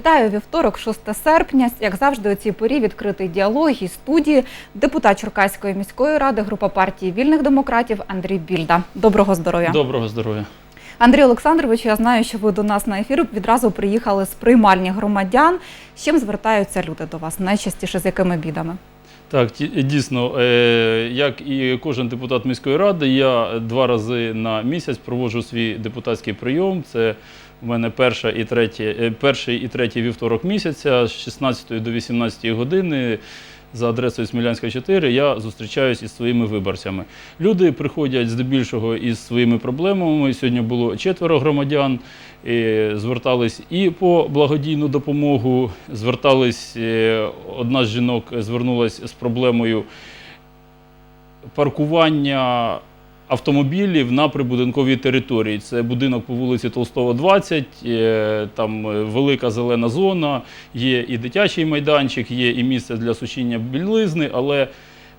Вітаю вівторок, 6 серпня. Як завжди, у цій порі відкритий діалог і студії депутат Черкаської міської ради, група партії вільних демократів Андрій Більда. Доброго здоров'я. Доброго здоров'я. Андрій Олександрович, я знаю, що ви до нас на ефір відразу приїхали з приймальні громадян. З чим звертаються люди до вас? Найчастіше з якими бідами? Так, дійсно, е, як і кожен депутат міської ради, я два рази на місяць проводжу свій депутатський прийом. Це в мене перша і третя, е, перший і третій вівторок місяця з 16 до 18 години. За адресою Смілянська 4 я зустрічаюсь із своїми виборцями. Люди приходять здебільшого із своїми проблемами. Сьогодні було четверо громадян, е, звертались і по благодійну допомогу. Звертались е, одна з жінок звернулася з проблемою паркування автомобілів на прибудинковій території. Це будинок по вулиці Толстого, 20, е, там е, велика зелена зона, є і дитячий майданчик, є і місце для сушіння білизни, але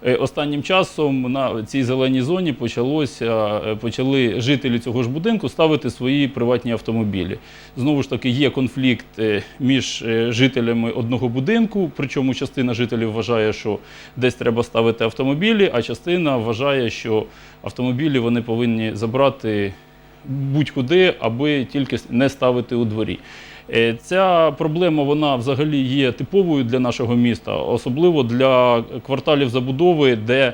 Останнім часом на цій зеленій зоні почалося, е, почали жителі цього ж будинку ставити свої приватні автомобілі. Знову ж таки, є конфлікт е, між е, жителями одного будинку, причому частина жителів вважає, що десь треба ставити автомобілі, а частина вважає, що автомобілі вони повинні забрати будь-куди, аби тільки не ставити у дворі. Е, Ця проблема вона взагалі є типовою для нашого міста, особливо для кварталів забудови, де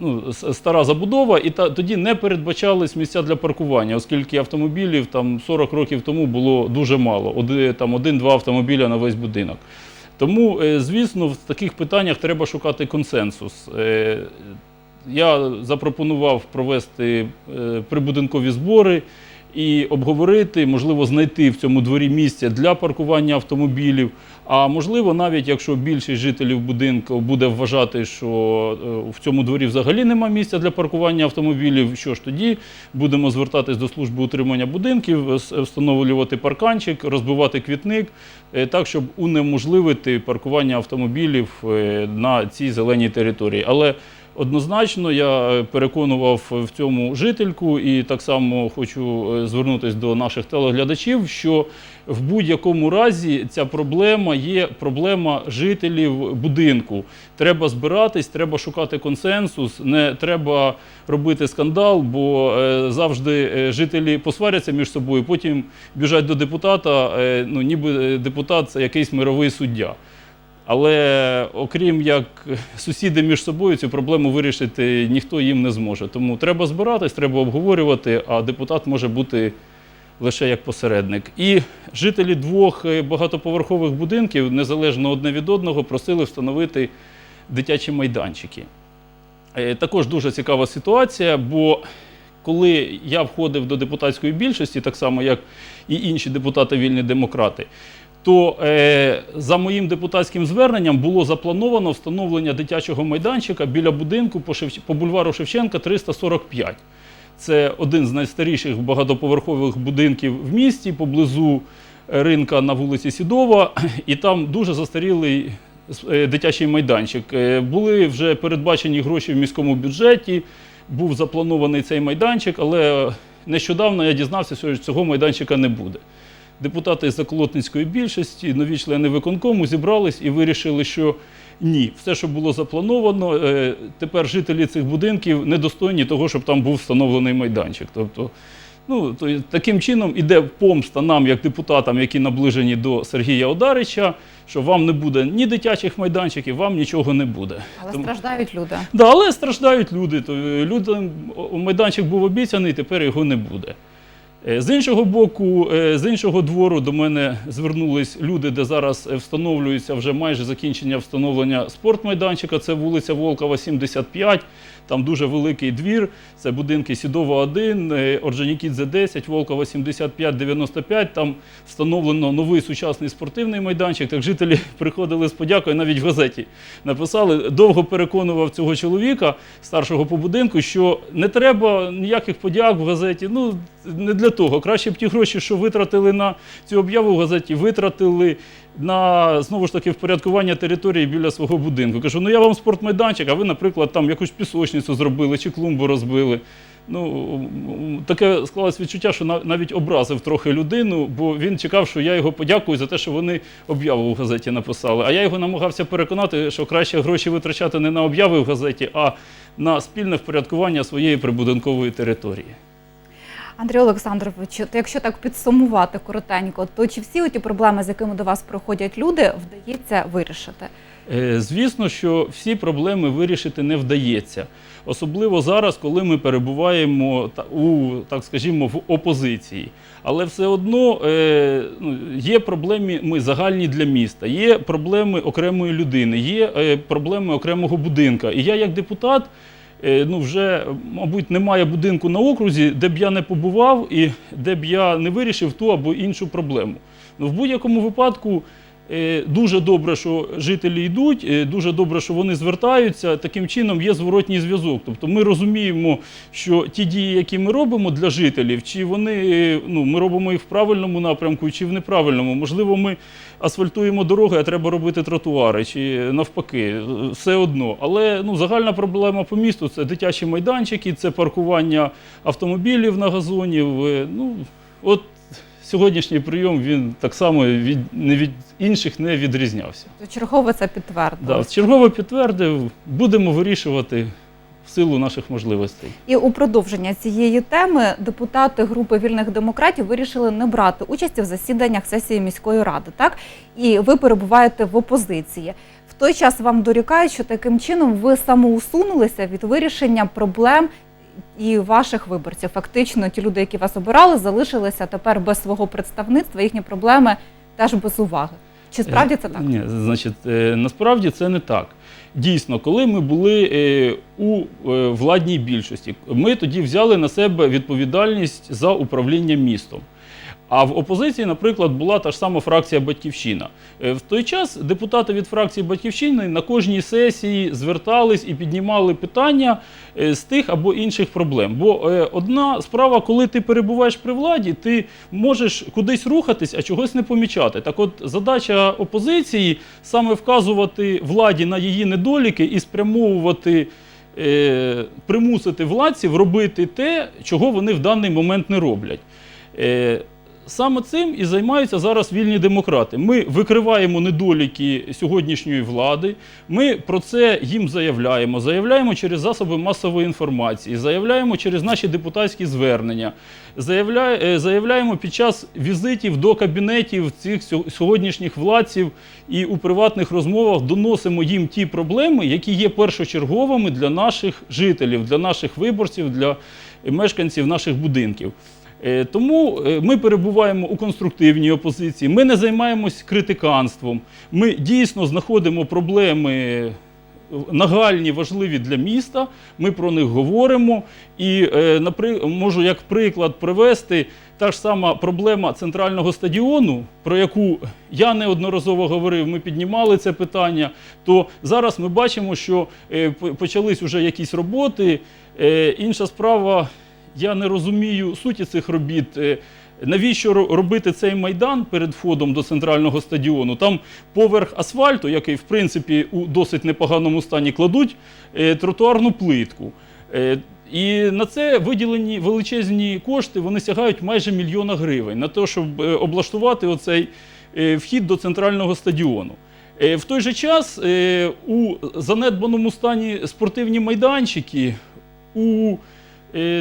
ну, стара забудова, і та, тоді не передбачались місця для паркування, оскільки автомобілів там 40 років тому було дуже мало, один-два автомобіля на весь будинок. Тому, е, звісно, в таких питаннях треба шукати консенсус. Е, Я запропонував провести прибудинкові збори і обговорити, можливо, знайти в цьому дворі місце для паркування автомобілів. А можливо, навіть якщо більшість жителів будинку буде вважати, що е, в цьому дворі взагалі нема місця для паркування автомобілів, що ж тоді будемо звертатись до служби утримання будинків, с- встановлювати парканчик, розбивати квітник, е, так, щоб унеможливити паркування автомобілів е, на цій зеленій території. Але Однозначно, я е, переконував в цьому жительку і так само хочу е, звернутися до наших телеглядачів, що в будь-якому разі ця проблема є проблема жителів будинку. Треба збиратись, треба шукати консенсус, не треба робити скандал, бо е, завжди е, жителі посваряться між собою, потім біжать до депутата, е, ну ніби е, депутат це якийсь мировий суддя. Але окрім як сусіди між собою цю проблему вирішити ніхто їм не зможе. Тому треба збиратись, треба обговорювати, а депутат може бути лише як посередник. І жителі двох багатоповерхових будинків, незалежно одне від одного, просили встановити дитячі майданчики. Е, Також дуже цікава ситуація, бо коли я входив до депутатської більшості, так само як і інші депутати вільні демократи, то е, за моїм депутатським зверненням було заплановано встановлення дитячого майданчика біля будинку по, Шевч... по бульвару Шевченка 345. Це один з найстаріших багатоповерхових будинків в місті поблизу ринка на вулиці Сідова, і там дуже застарілий е, дитячий майданчик. Е, Були вже передбачені гроші в міському бюджеті, був запланований цей майданчик, але нещодавно я дізнався, що цього майданчика не буде. Депутати з Заколотницької більшості, нові члени виконкому зібрались і вирішили, що ні, все, що було заплановано, е, тепер жителі цих будинків недостойні того, щоб там був встановлений майданчик. Тобто, ну, то, таким чином іде помста нам, як депутатам, які наближені до Сергія Одарича, що вам не буде ні дитячих майданчиків, вам нічого не буде. Але Тому- страждають люди. Да, але страждають люди. То е, людям майданчик був обіцяний, тепер його не буде. Е, З іншого боку, е, з іншого двору до мене звернулись люди, де зараз е, встановлюється вже майже закінчення встановлення спортмайданчика. Це вулиця Волкова, 75. Там дуже великий двір. Це будинки Сідова 1, е, Орджонікідзе 10, Волкова 75, 95. Там встановлено новий сучасний спортивний майданчик. Так жителі приходили з подякою, навіть в газеті написали. Довго переконував цього чоловіка, старшого по будинку, що не треба ніяких подяк в газеті. Ну не для того. Краще б ті гроші, що витратили на цю об'яву в газеті, витратили на знову ж таки впорядкування території біля свого будинку. Кажу, ну я вам спортмайданчик, а ви, наприклад, там якусь пісочницю зробили чи клумбу розбили. Ну, таке склалось відчуття, що нав- навіть образив трохи людину, бо він чекав, що я його подякую за те, що вони об'яву в газеті написали. А я його намагався переконати, що краще гроші витрачати не на обяви в газеті, а на спільне впорядкування своєї прибудинкової території. Андрій Олександрович, якщо так підсумувати коротенько, то чи всі ті проблеми, з якими до вас приходять люди, вдається вирішити? Е, Звісно, що всі проблеми вирішити не вдається. Особливо зараз, коли ми перебуваємо у, так скажімо, в опозиції. Але все одно е, ну, є проблеми ми загальні для міста, є проблеми окремої людини, є е, проблеми окремого будинка. І я, як депутат, ну вже, мабуть, немає будинку на окрузі, де б я не побував і де б я не вирішив ту або іншу проблему. Ну, в будь-якому випадку. Е, Дуже добре, що жителі йдуть, е, дуже добре, що вони звертаються. Таким чином є зворотній зв'язок. Тобто ми розуміємо, що ті дії, які ми робимо для жителів, чи вони е, ну, ми робимо їх в правильному напрямку, чи в неправильному. Можливо, ми асфальтуємо дороги, а треба робити тротуари, чи навпаки, все одно. Але ну, загальна проблема по місту це дитячі майданчики, це паркування автомобілів на газоні. е, Ну, от сьогоднішній прийом він так само від, не від інших не відрізнявся. То чергово це підтвердило. Да, чергово підтвердив, будемо вирішувати в силу наших можливостей. І у продовження цієї теми депутати групи вільних демократів вирішили не брати участі в засіданнях сесії міської ради. Так і ви перебуваєте в опозиції. В той час вам дорікають, що таким чином ви самоусунулися від вирішення проблем і ваших виборців. Фактично, ті люди, які вас обирали, залишилися тепер без свого представництва. Їхні проблеми теж без уваги. Чи справді це так? Ні, значить, е, насправді це не так. Дійсно, коли ми були е, у е, владній більшості, ми тоді взяли на себе відповідальність за управління містом. А в опозиції, наприклад, була та ж сама фракція Батьківщина. Е, В той час депутати від фракції Батьківщини на кожній сесії звертались і піднімали питання е, з тих або інших проблем. Бо е, одна справа, коли ти перебуваєш при владі, ти можеш кудись рухатись, а чогось не помічати. Так от задача опозиції саме вказувати владі на її недоліки і спрямовувати. Примусити владців робити те, чого вони в даний момент не роблять. Саме цим і займаються зараз вільні демократи. Ми викриваємо недоліки сьогоднішньої влади. Ми про це їм заявляємо. Заявляємо через засоби масової інформації, заявляємо через наші депутатські звернення, е, заявляємо під час візитів до кабінетів цих сьогоднішніх владців і у приватних розмовах доносимо їм ті проблеми, які є першочерговими для наших жителів, для наших виборців, для мешканців наших будинків. Е, Тому е, ми перебуваємо у конструктивній опозиції. Ми не займаємось критиканством. Ми дійсно знаходимо проблеми нагальні, важливі для міста. Ми про них говоримо. І е, можу як приклад привести та ж сама проблема центрального стадіону, про яку я неодноразово говорив. Ми піднімали це питання. То зараз ми бачимо, що почались вже якісь роботи. Інша справа. Я не розумію суті цих робіт. Е, Навіщо робити цей майдан перед входом до центрального стадіону? Там поверх асфальту, який в принципі у досить непоганому стані кладуть е, тротуарну плитку. Е, І на це виділені величезні кошти, вони сягають майже мільйона гривень на те, щоб облаштувати оцей вхід до центрального стадіону. В той же час у занедбаному стані спортивні майданчики, у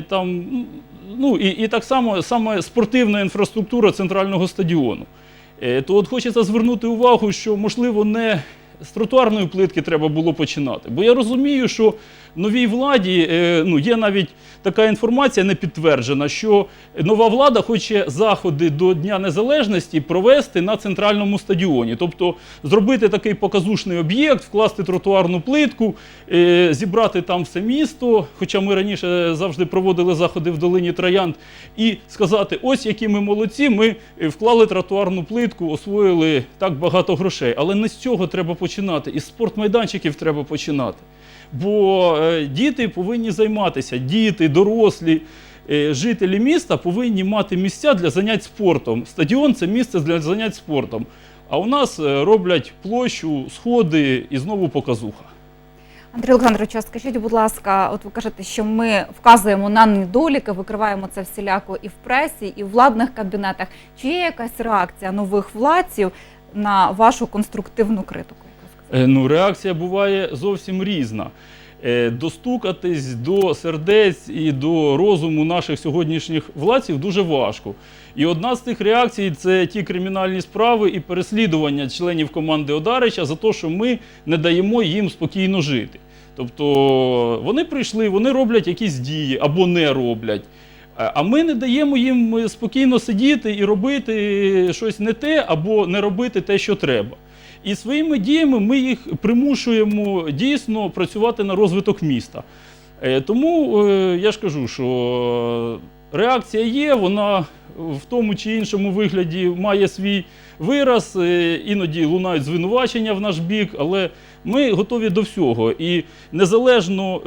там, ну, і, і так само саме спортивна інфраструктура центрального стадіону. Е, То от хочеться звернути увагу, що можливо не з тротуарної плитки треба було починати. Бо я розумію, що новій владі е, ну, є навіть така інформація не підтверджена, що нова влада хоче заходи до Дня Незалежності провести на центральному стадіоні. Тобто зробити такий показушний об'єкт, вкласти тротуарну плитку, е, зібрати там все місто. Хоча ми раніше завжди проводили заходи в долині Троянд, і сказати: ось які ми молодці, ми е, вклали тротуарну плитку, освоїли так багато грошей. Але не з цього треба починати, із спортмайданчиків треба починати. Бо е, діти повинні займатися, діти, дорослі. е, Жителі міста повинні мати місця для занять спортом. Стадіон це місце для занять спортом. А у нас е, роблять площу, сходи і знову показуха. Андрій Олександрович, скажіть, будь ласка, от ви кажете, що ми вказуємо на недоліки, викриваємо це всіляко і в пресі, і в владних кабінетах. Чи є якась реакція нових владців на вашу конструктивну критику? Е, Ну, реакція буває зовсім різна. Е, Достукатись до сердець і до розуму наших сьогоднішніх владців дуже важко. І одна з тих реакцій це ті кримінальні справи і переслідування членів команди Одарича за те, що ми не даємо їм спокійно жити. Тобто вони прийшли, вони роблять якісь дії або не роблять. Е, А ми не даємо їм спокійно сидіти і робити щось не те, або не робити те, що треба. І своїми діями ми їх примушуємо дійсно працювати на розвиток міста. Е, Тому е, я ж кажу, що реакція є, вона в тому чи іншому вигляді має свій вираз, е, іноді лунають звинувачення в наш бік, але ми готові до всього. І незалежно,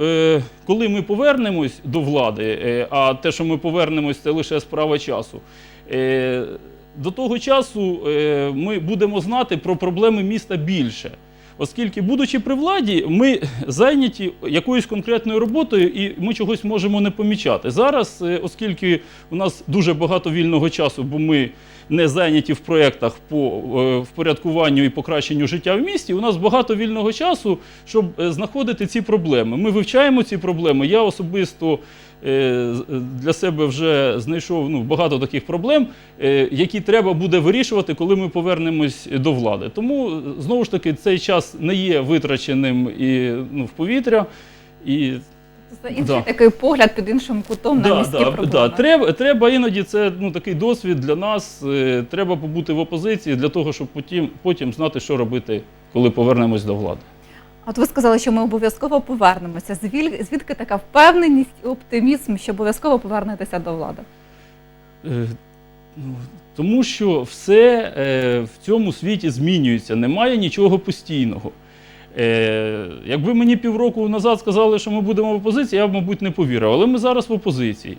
коли ми повернемось до влади, а те, що ми повернемось, це лише справа часу. До того часу е, ми будемо знати про проблеми міста більше. Оскільки, будучи при владі, ми зайняті якоюсь конкретною роботою і ми чогось можемо не помічати. Зараз, е, оскільки у нас дуже багато вільного часу, бо ми не зайняті в проєктах по е, впорядкуванню і покращенню життя в місті, у нас багато вільного часу, щоб знаходити ці проблеми. Ми вивчаємо ці проблеми. Я особисто для себе вже знайшов ну, багато таких проблем, е, які треба буде вирішувати, коли ми повернемось до влади. Тому е, знову ж таки цей час не є витраченим і ну, в повітря. І Це інший Да. такий погляд під іншим кутом на міські проблеми. да. Треба, треба іноді це ну, такий досвід для нас. е, Треба побути в опозиції для того, щоб потім, потім знати, що робити, коли повернемось до влади. От ви сказали, що ми обов'язково повернемося. Звідки така впевненість і оптимізм, що обов'язково повернетеся до влади? Е, ну, Тому що все е, в цьому світі змінюється, немає нічого постійного. Е, Якби мені півроку назад сказали, що ми будемо в опозиції, я б, мабуть, не повірив. Але ми зараз в опозиції.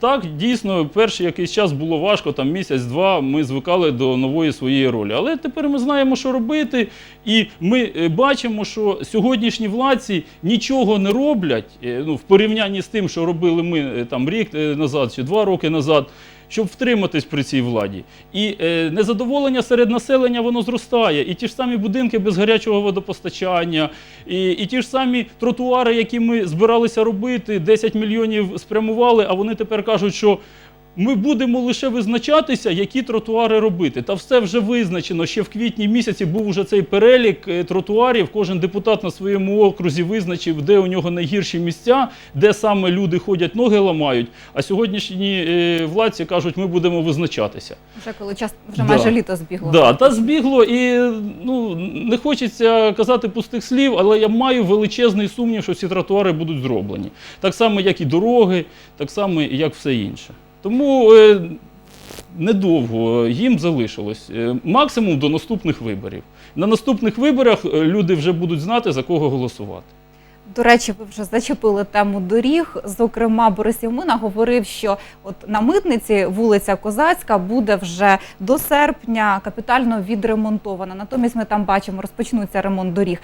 Так, дійсно, перший якийсь час було важко, там місяць-два ми звикали до нової своєї ролі. Але тепер ми знаємо, що робити, і ми е, бачимо, що сьогоднішні владці нічого не роблять е, ну, в порівнянні з тим, що робили ми е, там рік назад чи два роки назад. Щоб втриматись при цій владі. І е, незадоволення серед населення воно зростає. І ті ж самі будинки без гарячого водопостачання, і, і ті ж самі тротуари, які ми збиралися робити, 10 мільйонів спрямували, а вони тепер кажуть, що ми будемо лише визначатися, які тротуари робити. Та все вже визначено. Ще в квітні місяці був уже цей перелік е, тротуарів. Кожен депутат на своєму окрузі визначив, де у нього найгірші місця, де саме люди ходять, ноги ламають. А сьогоднішні е, владці кажуть, ми будемо визначатися. Вже коли час вже Да. майже літо збігло. Да, та збігло, і ну не хочеться казати пустих слів, але я маю величезний сумнів, що ці тротуари будуть зроблені. Так само, як і дороги, так само, як все інше. Тому е, недовго їм залишилось. Е, максимум до наступних виборів. На наступних виборах е, люди вже будуть знати, за кого голосувати. До речі, ви вже зачепили тему доріг. Зокрема, Борис Євмина говорив, що от на митниці вулиця Козацька буде вже до серпня капітально відремонтована. Натомість ми там бачимо, розпочнуться ремонт доріг.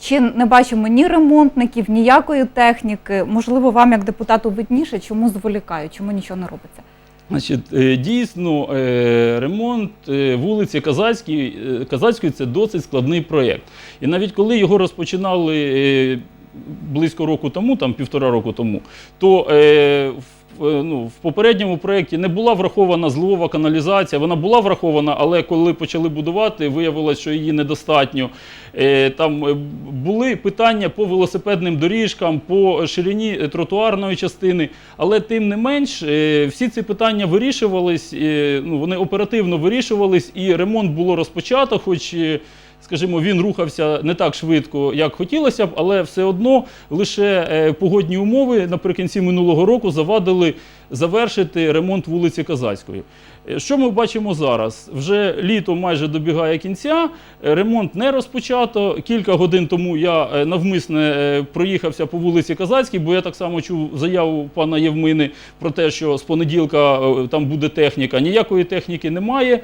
Чи не бачимо ні ремонтників, ніякої техніки? Можливо, вам як депутату видніше, чому зволікають, чому нічого не робиться? Значить, е, дійсно, е, ремонт е, вулиці Казацької, Казацької це досить складний проєкт. І навіть коли його розпочинали близько року тому, там півтора року тому, то е, в, е, ну, в попередньому проєкті не була врахована зливова каналізація. Вона була врахована, але коли почали будувати, виявилось, що її недостатньо. Е, Там е, були питання по велосипедним доріжкам, по ширині е, тротуарної частини, але тим не менш всі ці питання вирішувались, ну, вони оперативно вирішувались, і ремонт було розпочато, хоч. Скажімо, він рухався не так швидко, як хотілося б, але все одно лише погодні умови наприкінці минулого року завадили завершити ремонт вулиці Казацької. Що ми бачимо зараз? Вже літо майже добігає кінця, е, ремонт не розпочато. Кілька годин тому я е, навмисне е, проїхався по вулиці Казацькій, бо я так само чув заяву пана Євмини про те, що з понеділка там буде техніка. Ніякої техніки немає,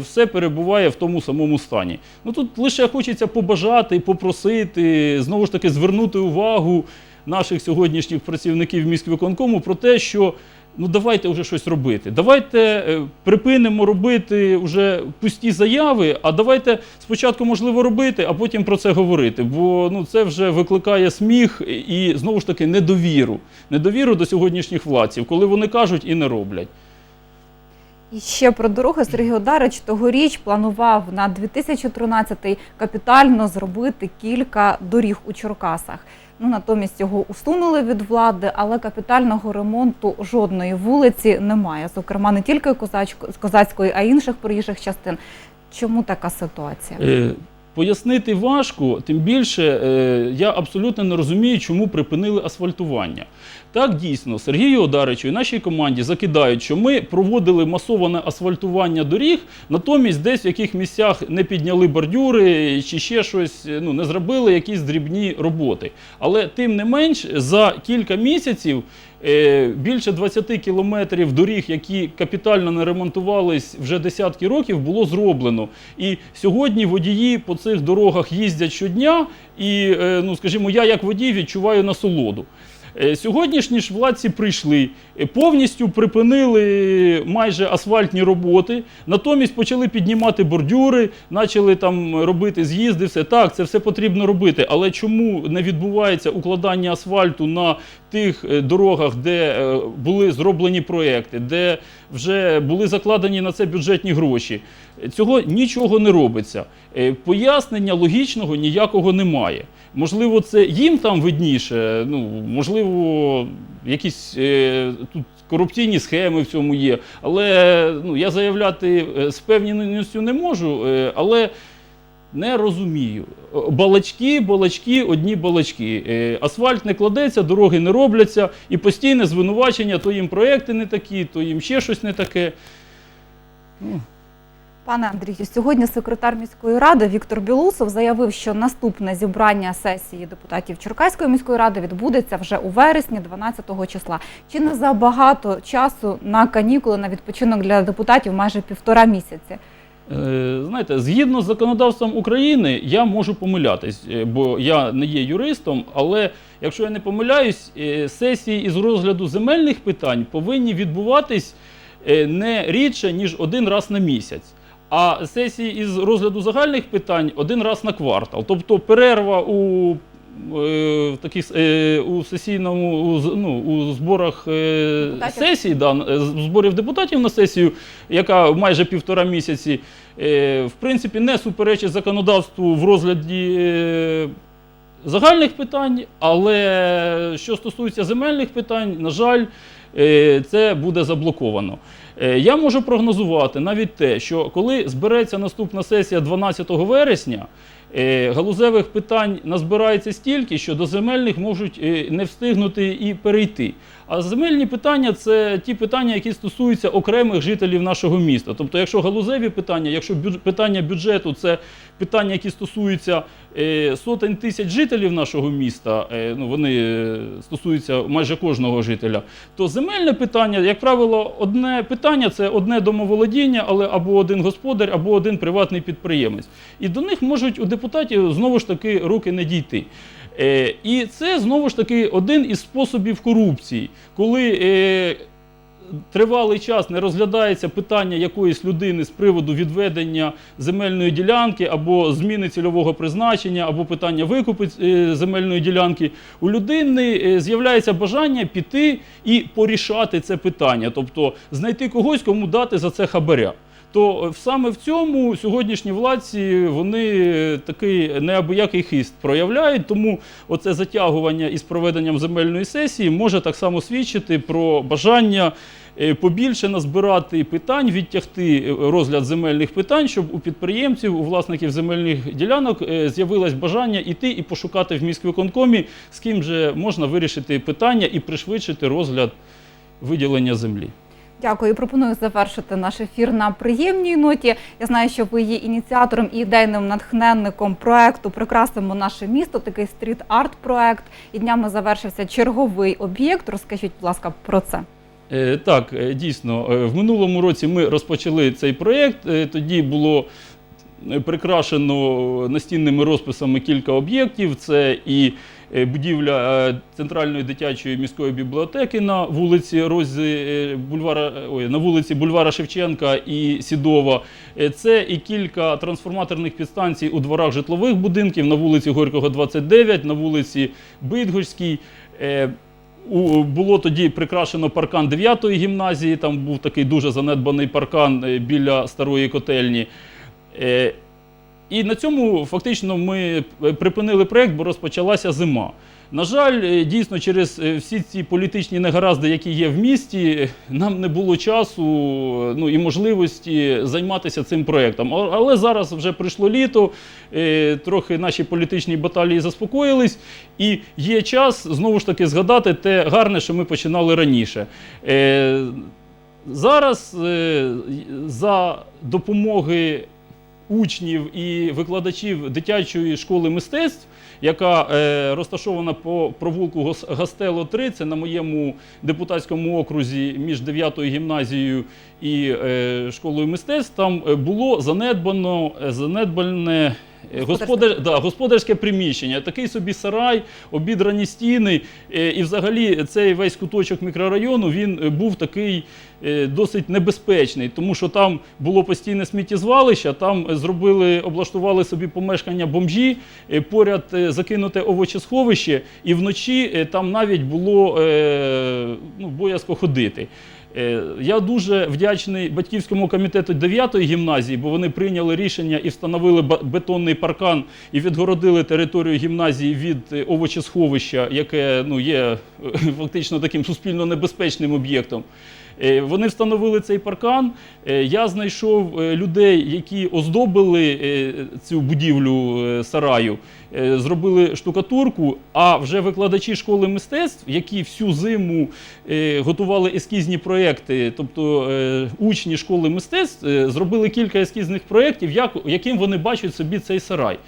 все перебуває в тому самому стані. Ну тут лише хочеться побажати, попросити, знову ж таки звернути увагу наших сьогоднішніх працівників міськвиконкому про те, що ну давайте вже щось робити. Давайте е, припинимо робити вже пусті заяви, а давайте спочатку можливо робити, а потім про це говорити. Бо ну це вже викликає сміх і знову ж таки недовіру. Недовіру до сьогоднішніх владців, коли вони кажуть і не роблять. І ще про дороги Сергій Одарич тогоріч планував на 2013 капітально зробити кілька доріг у Черкасах. Ну натомість його усунули від влади, але капітального ремонту жодної вулиці немає. Зокрема, не тільки козацької, а й інших проїжджих частин. Чому така ситуація? Е, Пояснити важко, тим більше е, я абсолютно не розумію, чому припинили асфальтування. Так, дійсно, Сергію Одаричу і нашій команді закидають, що ми проводили масоване асфальтування доріг, натомість десь в яких місцях не підняли бордюри чи ще щось, е, ну, не зробили якісь дрібні роботи. Але тим не менш, за кілька місяців е, більше 20 кілометрів доріг, які капітально не ремонтувались вже десятки років, було зроблено. І сьогодні водії по цих дорогах їздять щодня, і, е, ну, скажімо, я як водій відчуваю насолоду. Е, Сьогоднішні ж владці прийшли, е, повністю припинили майже асфальтні роботи, натомість почали піднімати бордюри, почали там робити з'їзди. Все так, це все потрібно робити. Але чому не відбувається укладання асфальту на тих е, дорогах, де були зроблені проекти, де вже були закладені на це бюджетні гроші? Цього нічого не робиться. Пояснення логічного ніякого немає. Можливо, це їм там видніше, ну, можливо, якісь е, тут корупційні схеми в цьому є. Але ну, я заявляти е, з певністю не можу, е, але не розумію. Балачки, балачки, одні балачки. Е, Асфальт не кладеться, дороги не робляться, і постійне звинувачення, то їм проекти не такі, то їм ще щось не таке. Ну, Пане Андрію, сьогодні секретар міської ради Віктор Білусов заявив, що наступне зібрання сесії депутатів Черкаської міської ради відбудеться вже у вересні, 12 числа. Чи не забагато часу на канікули на відпочинок для депутатів майже півтора місяці? Е, Знаєте, згідно з законодавством України, я можу помилятись, е, бо я не є юристом. Але якщо я не помиляюсь, е, сесії із розгляду земельних питань повинні відбуватись не рідше ніж один раз на місяць. А сесії із розгляду загальних питань один раз на квартал. Тобто перерва у е, таких е, у сесійному у, ну, у зборах е, сесій, да, е, зборів депутатів на сесію, яка майже півтора місяці, е, в принципі, не суперечить законодавству в розгляді е, загальних питань, але що стосується земельних питань, на жаль, е, це буде заблоковано. Е, Я можу прогнозувати навіть те, що коли збереться наступна сесія 12 вересня, е, галузевих питань назбирається стільки, що до земельних можуть е, не встигнути і перейти. А земельні питання це ті питання, які стосуються окремих жителів нашого міста. Тобто, якщо галузеві питання, якщо бюдж- питання бюджету це питання, які стосуються сотень тисяч жителів нашого міста, е, ну вони е, стосуються майже кожного жителя, то земельне питання, як правило, одне питання це одне домоволодіння, але або один господар, або один приватний підприємець. І до них можуть у депутатів знову ж таки руки не дійти. Е, і це знову ж таки один із способів корупції, коли е, тривалий час не розглядається питання якоїсь людини з приводу відведення земельної ділянки або зміни цільового призначення, або питання викупу е, земельної ділянки, у людини е, з'являється бажання піти і порішати це питання, тобто знайти когось, кому дати за це хабаря. То е, саме в цьому сьогоднішні владці вони е, такий неабиякий хист проявляють. Тому оце затягування із проведенням земельної сесії може так само свідчити про бажання е, побільше назбирати питань, відтягти розгляд земельних питань, щоб у підприємців, у власників земельних ділянок з'явилось бажання іти і пошукати в міськвиконкомі, з ким же можна вирішити питання і пришвидшити розгляд виділення землі. Дякую. Пропоную завершити наш ефір на приємній ноті. Я знаю, що ви є ініціатором і ідейним натхненником проекту Прикрасимо наше місто. Такий стріт-арт проект. І днями завершився черговий об'єкт. Розкажіть, будь ласка, про це. Е, Так, е, дійсно, Е, в минулому році ми розпочали цей проєкт. Тоді було прикрашено настінними розписами кілька об'єктів. Це і будівля е, центральної дитячої міської бібліотеки на вулиці Розі е, бульвара, ой, на вулиці Бульвара Шевченка і Сідова. Е, Це і кілька трансформаторних підстанцій у дворах житлових будинків на вулиці Горького, 29, на вулиці Битгорській. Е, Було тоді прикрашено паркан 9-ї гімназії, там був такий дуже занедбаний паркан е, біля старої котельні. І на цьому фактично ми е, припинили проєкт, бо розпочалася зима. На жаль, е, дійсно, через е, всі ці політичні негаразди, які є в місті, нам не було часу ну, і можливості займатися цим проєктом. Але зараз вже прийшло літо, трохи наші політичні баталії заспокоїлись, і є час знову ж таки згадати те гарне, що ми починали раніше. Зараз за допомоги учнів і викладачів дитячої школи мистецтв, яка е, розташована по провулку Гастело 3, це на моєму депутатському окрузі між 9 гімназією і е, школою мистецтв, там е, було занедбано занедбане. Господар, да, господарське приміщення, такий собі сарай, обідрані стіни. е, І взагалі цей весь куточок мікрорайону він е, був такий е, досить небезпечний, тому що там було постійне сміттєзвалище, там зробили, облаштували собі помешкання бомжі, поряд закинуте овочесховище, і вночі там навіть було ну, боязко ходити. Е, Я дуже вдячний батьківському комітету 9-ї гімназії, бо вони прийняли рішення і встановили бетонний паркан і відгородили територію гімназії від е, овочесховища, яке ну, є е, фактично таким суспільно небезпечним об'єктом. Вони встановили цей паркан. Я знайшов людей, які оздобили цю будівлю сараю, зробили штукатурку. А вже викладачі школи мистецтв, які всю зиму е, готували ескізні проекти, тобто е, учні школи мистецтв, е, зробили кілька ескізних проєктів, яким вони бачать собі цей сарай.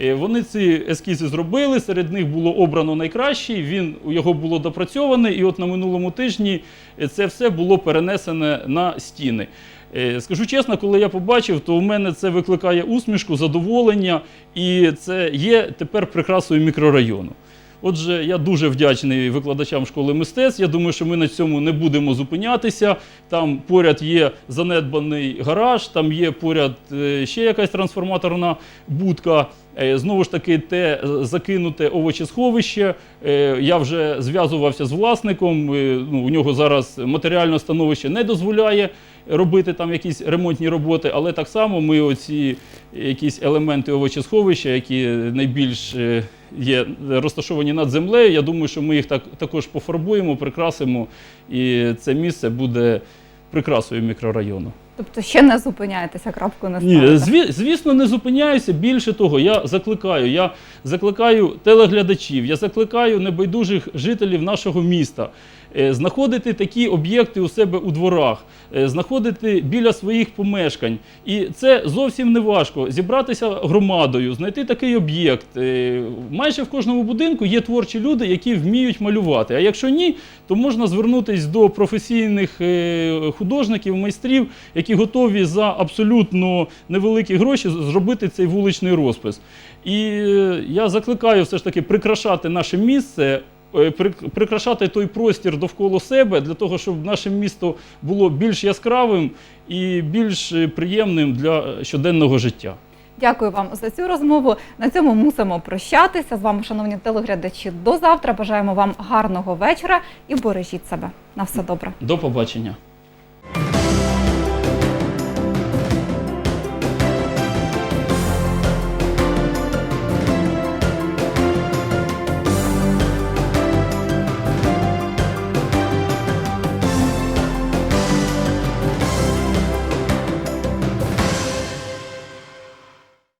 Е, Вони ці ескізи зробили, серед них було обрано найкращий, він, його було допрацьоване, і от на минулому тижні е, це все було перенесене на стіни. Е, Скажу чесно, коли я побачив, то у мене це викликає усмішку, задоволення, і це є тепер прикрасою мікрорайону. Отже, я дуже вдячний викладачам школи мистецтв. Я думаю, що ми на цьому не будемо зупинятися. Там поряд є занедбаний гараж, там є поряд е, ще якась трансформаторна будка. Е, Знову ж таки, те закинуте овочесховище. Я вже зв'язувався з власником. Ну, у нього зараз матеріальне становище не дозволяє робити там якісь ремонтні роботи, але так само ми оці якісь елементи овочесховища, які найбільш е, є розташовані над землею. Я думаю, що ми їх так також пофарбуємо, прикрасимо, і це місце буде прикрасою мікрорайону. Тобто ще не зупиняєтеся, крапку не Ні, зві, звісно, не зупиняюся. Більше того, я закликаю. Я закликаю телеглядачів, я закликаю небайдужих жителів нашого міста знаходити такі об'єкти у себе у дворах, е, знаходити біля своїх помешкань. І це зовсім не важко. Зібратися громадою, знайти такий об'єкт. Е, Майже в кожному будинку є творчі люди, які вміють малювати. А якщо ні, то можна звернутися до професійних е, художників, майстрів, які готові за абсолютно невеликі гроші зробити цей вуличний розпис. І е, я закликаю все ж таки прикрашати наше місце. Е, Прикрашати той простір довкола себе для того, щоб наше місто було більш яскравим і більш е, приємним для щоденного життя. Дякую вам за цю розмову. На цьому мусимо прощатися з вами, шановні телеглядачі. До завтра. Бажаємо вам гарного вечора і бережіть себе. На все добре. До побачення.